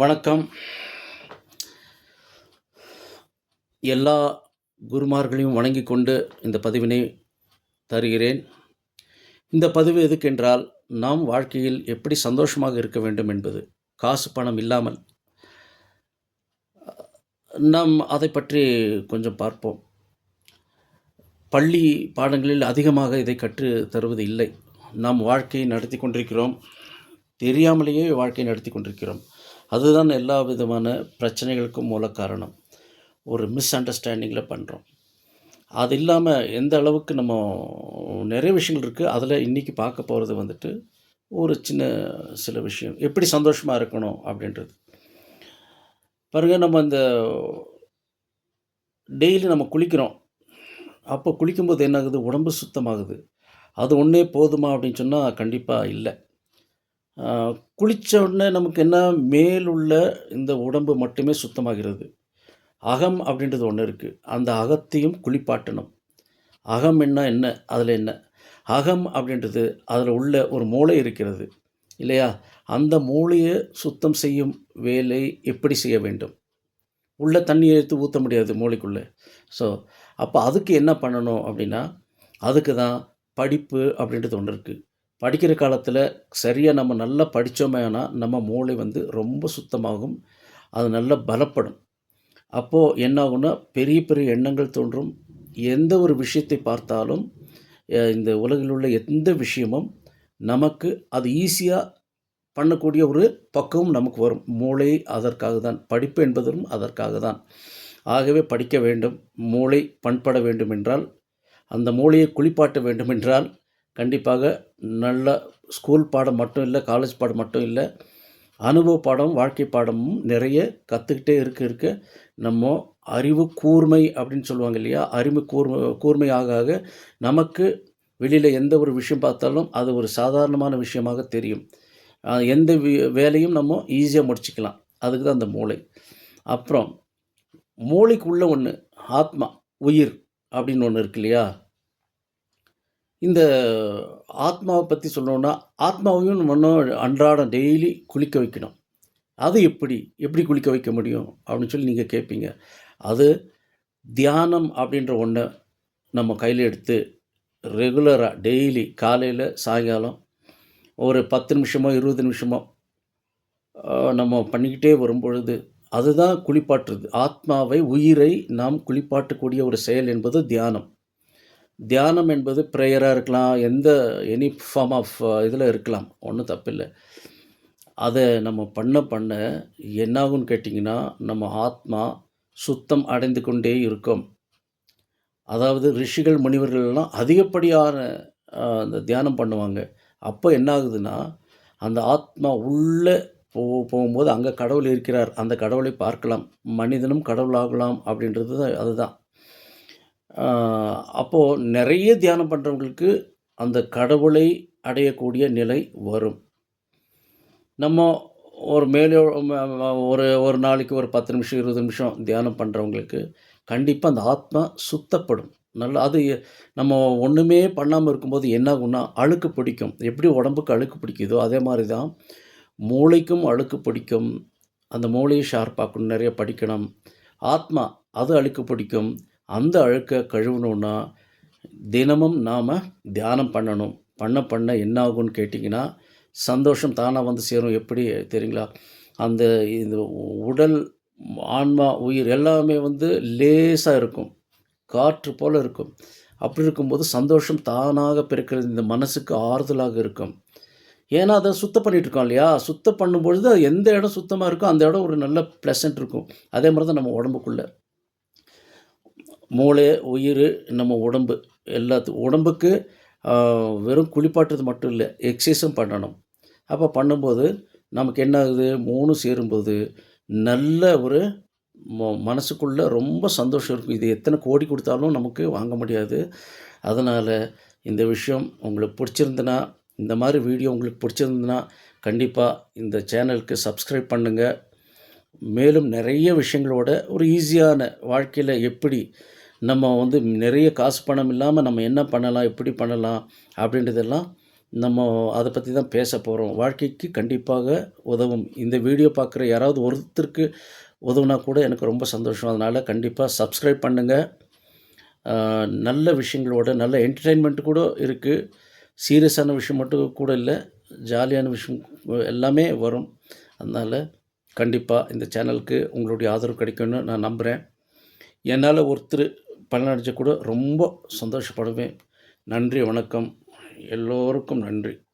வணக்கம். எல்லா குருமார்களையும் வணங்கி கொண்டு இந்த பதிவினை தருகிறேன். இந்த பதிவு எதுக்கென்றால் நாம் வாழ்க்கையில் எப்படி சந்தோஷமாக இருக்க வேண்டும் என்பது காசு பணம் இல்லாமல். நாம் அதை பற்றி கொஞ்சம் பார்ப்போம். பள்ளி பாடங்களில் அதிகமாக இதை கற்று தருவது இல்லை. நாம் வாழ்க்கையை நடத்தி கொண்டிருக்கிறோம். தெரியாமலேயே வாழ்க்கை நடத்தி கொண்டிருக்கிறோம். அதுதான் எல்லா விதமான பிரச்சனைகளுக்கும் மூல காரணம். ஒரு மிஸ் அண்டர்ஸ்டாண்டிங்கில் பண்ணுறோம் அது இல்லாமல் எந்த அளவுக்கு நம்ம நிறைய விஷயங்கள் இருக்குது அதில் இன்றைக்கி பார்க்க போகிறது வந்துட்டு ஒரு சின்ன சில விஷயம். எப்படி சந்தோஷமாக இருக்கணும் அப்படின்றது. பாருங்கள் நம்ம இந்த டெய்லி நம்ம குளிக்கிறோம். அப்போ குளிக்கும்போது என்ன ஆகுது உடம்பு சுத்தமாகுது. அது ஒன்றே போதுமா அப்படின்னு சொன்னால் கண்டிப்பாக இல்லை. குளித்த உடனே நமக்கு என்ன? மேலுள்ள இந்த உடம்பு மட்டுமே சுத்தமாகிறது. அகம் அப்படின்றது ஒன்று இருக்குது அந்த அகத்தையும் குளிப்பாட்டணும். அகம் என்ன என்ன அதில் என்ன? அகம் அப்படின்றது அதில் உள்ள ஒரு மூளை இருக்கிறது இல்லையா? அந்த மூளையை சுத்தம் செய்யும் வேலை எப்படி செய்ய வேண்டும்? உள்ள தண்ணியை எடுத்து ஊற்ற முடியாது மூளைக்குள்ளே. ஸோ அப்போ அதுக்கு என்ன பண்ணணும் அப்படின்னா அதுக்கு தான் படிப்பு அப்படின்றது ஒன்று இருக்குது படிக்கிற காலத்தில் சரியாக நம்ம நல்லா படித்தோமேனா நம்ம மூளை வந்து ரொம்ப சுத்தமாகும். அது நல்லா பலப்படும். அப்போது என்ன ஆகும்னா பெரிய பெரிய எண்ணங்கள் தோன்றும். எந்த ஒரு விஷயத்தை பார்த்தாலும் இந்த உலகில் உள்ள எந்த விஷயமும் நமக்கு அது ஈஸியாக பண்ணக்கூடிய ஒரு பக்குவம் நமக்கு வரும். மூளை அதற்காக தான் படிப்பு என்பதும் அதற்காக தான். ஆகவே படிக்க வேண்டும். மூளை பண்பட வேண்டும் என்றால் அந்த மூளையை குளிப்பாட்ட வேண்டும் என்றால் கண்டிப்பாக நல்ல ஸ்கூல் பாடம் மட்டும் இல்லை காலேஜ் பாடம் மட்டும் இல்லை அனுபவ பாடம் வாழ்க்கை பாடமும் நிறைய கற்றுக்கிட்டே இருக்க இருக்க நம்ம அறிவு கூர்மை அப்படின்னு சொல்லுவாங்க இல்லையா? அறிவு கூர்மை கூர்மை ஆக ஆக நமக்கு வெளியில் எந்த ஒரு விஷயம் பார்த்தாலும் அது ஒரு சாதாரணமான விஷயமாக தெரியும். எந்த வேலையும் நம்ம ஈஸியாக முடிச்சுக்கலாம். அதுக்கு தான் அந்த மூளை. அப்புறம் மூளைக்குள்ளே ஒன்று ஆத்மா உயிர் அப்படின்னு ஒன்று இருக்கு இல்லையா? இந்த ஆத்மாவை பற்றி சொல்லணுன்னா ஆத்மாவையும் நம்ம அன்றாடம் டெய்லி குளிக்க வைக்கணும். அது எப்படி? எப்படி குளிக்க வைக்க முடியும்? அப்படின்னு சொல்லி நீங்கள் கேட்பீங்க அது தியானம் அப்படின்ற ஒன்றை நம்ம கையில் எடுத்து ரெகுலராக டெய்லி காலையில் சாயங்காலம் ஒரு பத்து நிமிஷமோ இருபது நிமிஷமோ நம்ம பண்ணிக்கிட்டே வரும்பொழுது அதுதான் குளிப்பாட்டுறது. ஆத்மாவை உயிரை நாம் குளிப்பாட்டக்கூடிய ஒரு செயல் என்பது தியானம். தியானம் என்பது ப்ரேயராக இருக்கலாம் எந்த எனி ஃபார்ம் ஆஃப் இதில் இருக்கலாம். ஒன்றும் தப்பில்லை. அதை நம்ம பண்ண பண்ண என்னாகும்னு கேட்டிங்கன்னா நம்ம ஆத்மா சுத்தம் அடைந்து கொண்டே இருக்கும். அதாவது ரிஷிகள் முனிவர்கள்லாம் அதிகப்படியான அந்த தியானம் பண்ணுவாங்க. அப்போ என்ன ஆகுதுன்னா அந்த ஆத்மா உள்ளே போ போகும்போது அங்கே கடவுள் இருக்கிறார். அந்த கடவுளை பார்க்கலாம். மனிதனும் கடவுளாகலாம் அப்படின்றது தான் அதுதான். அப்போது நிறைய தியானம் பண்ணுறவங்களுக்கு அந்த கடவுளை அடையக்கூடிய நிலை வரும். நம்ம ஒரு மேலே ஒரு ஒரு நாளைக்கு ஒரு பத்து நிமிஷம் இருபது நிமிஷம் தியானம் பண்ணுறவங்களுக்கு கண்டிப்பாக அந்த ஆத்மா சுத்தப்படும். நல்லா அது நம்ம ஒன்றுமே பண்ணாமல் இருக்கும்போது என்ன ஆகும்னா அழுக்கு பிடிக்கும். எப்படி உடம்புக்கு அழுக்கு பிடிக்குதோ அதே மாதிரி தான் மூளைக்கும் அழுக்கு பிடிக்கும். அந்த மூளையை ஷார்ப்பாக்கணும் நிறைய படிக்கணும். ஆத்மா அது அழுக்கு பிடிக்கும். அந்த அழுக்கை கழுவணுன்னா தினமும் நாம் தியானம் பண்ணணும். பண்ண பண்ண என்ன ஆகும்னு கேட்டிங்கன்னா சந்தோஷம் தானாக வந்து சேரும். எப்படி தெரியுங்களா? அந்த இந்த உடல் ஆன்மா உயிர் எல்லாமே வந்து லேசாக இருக்கும். காற்று போல் இருக்கும். அப்படி இருக்கும்போது சந்தோஷம் தானாக பிறக்கிறது. இந்த மனசுக்கு ஆறுதலாக இருக்கும். ஏன்னா அதை சுத்தம் பண்ணிகிட்ருக்கோம் இருக்கோம் இல்லையா? சுத்தம் பண்ணும்பொழுது எந்த இடம் சுத்தமாக இருக்கோ அந்த இடம் ஒரு நல்ல ப்ளசன்ட் இருக்கும். அதே மாதிரி தான் நம்ம உடம்புக்குள்ளே. மூளை உயிர் நம்ம உடம்பு எல்லாத்து உடம்புக்கு வெறும் குளிப்பாட்டுறது மட்டும் இல்லை எக்ஸசைஸும் பண்ணணும். அப்போ பண்ணும்போது நமக்கு என்ன ஆகுது? மூணு சேரும்போது நல்ல ஒரு மனசுக்குள்ளே ரொம்ப சந்தோஷம் இருக்கும். இது எத்தனை கோடி கொடுத்தாலும் நமக்கு வாங்க முடியாது. அதனால் இந்த விஷயம் உங்களுக்கு பிடிச்சிருந்துன்னா இந்த மாதிரி வீடியோ உங்களுக்கு பிடிச்சிருந்துன்னா கண்டிப்பாக இந்த சேனலுக்கு சப்ஸ்கிரைப் பண்ணுங்கள் மேலும் நிறைய விஷயங்களோட ஒரு ஈஸியான வாழ்க்கையில் எப்படி நம்ம வந்து நிறைய காசு பணம் இல்லாமல் நம்ம என்ன பண்ணலாம் எப்படி பண்ணலாம் அப்படின்றதெல்லாம் நம்ம அதை பற்றி தான் பேச போகிறோம் வாழ்க்கைக்கு கண்டிப்பாக உதவும். இந்த வீடியோ பார்க்குற யாராவது ஒருத்தருக்கு உதவுனா கூட எனக்கு ரொம்ப சந்தோஷம். அதனால் கண்டிப்பாக சப்ஸ்கிரைப் பண்ணுங்கள் நல்ல விஷயங்களோட நல்ல என்டர்டெயின்மெண்ட் கூட இருக்குது சீரியஸான விஷயம் மட்டும் கூட இல்லை ஜாலியான விஷயம் எல்லாமே வரும். அதனால் கண்டிப்பாக இந்த சேனலுக்கு உங்களுடைய ஆதரவு கிடைக்கும்னு நான் நம்புகிறேன் என்னால் ஒருத்தர் பலனடைஞ்ச கூட ரொம்ப சந்தோஷப்படுவேன். நன்றி வணக்கம். எல்லோருக்கும் நன்றி.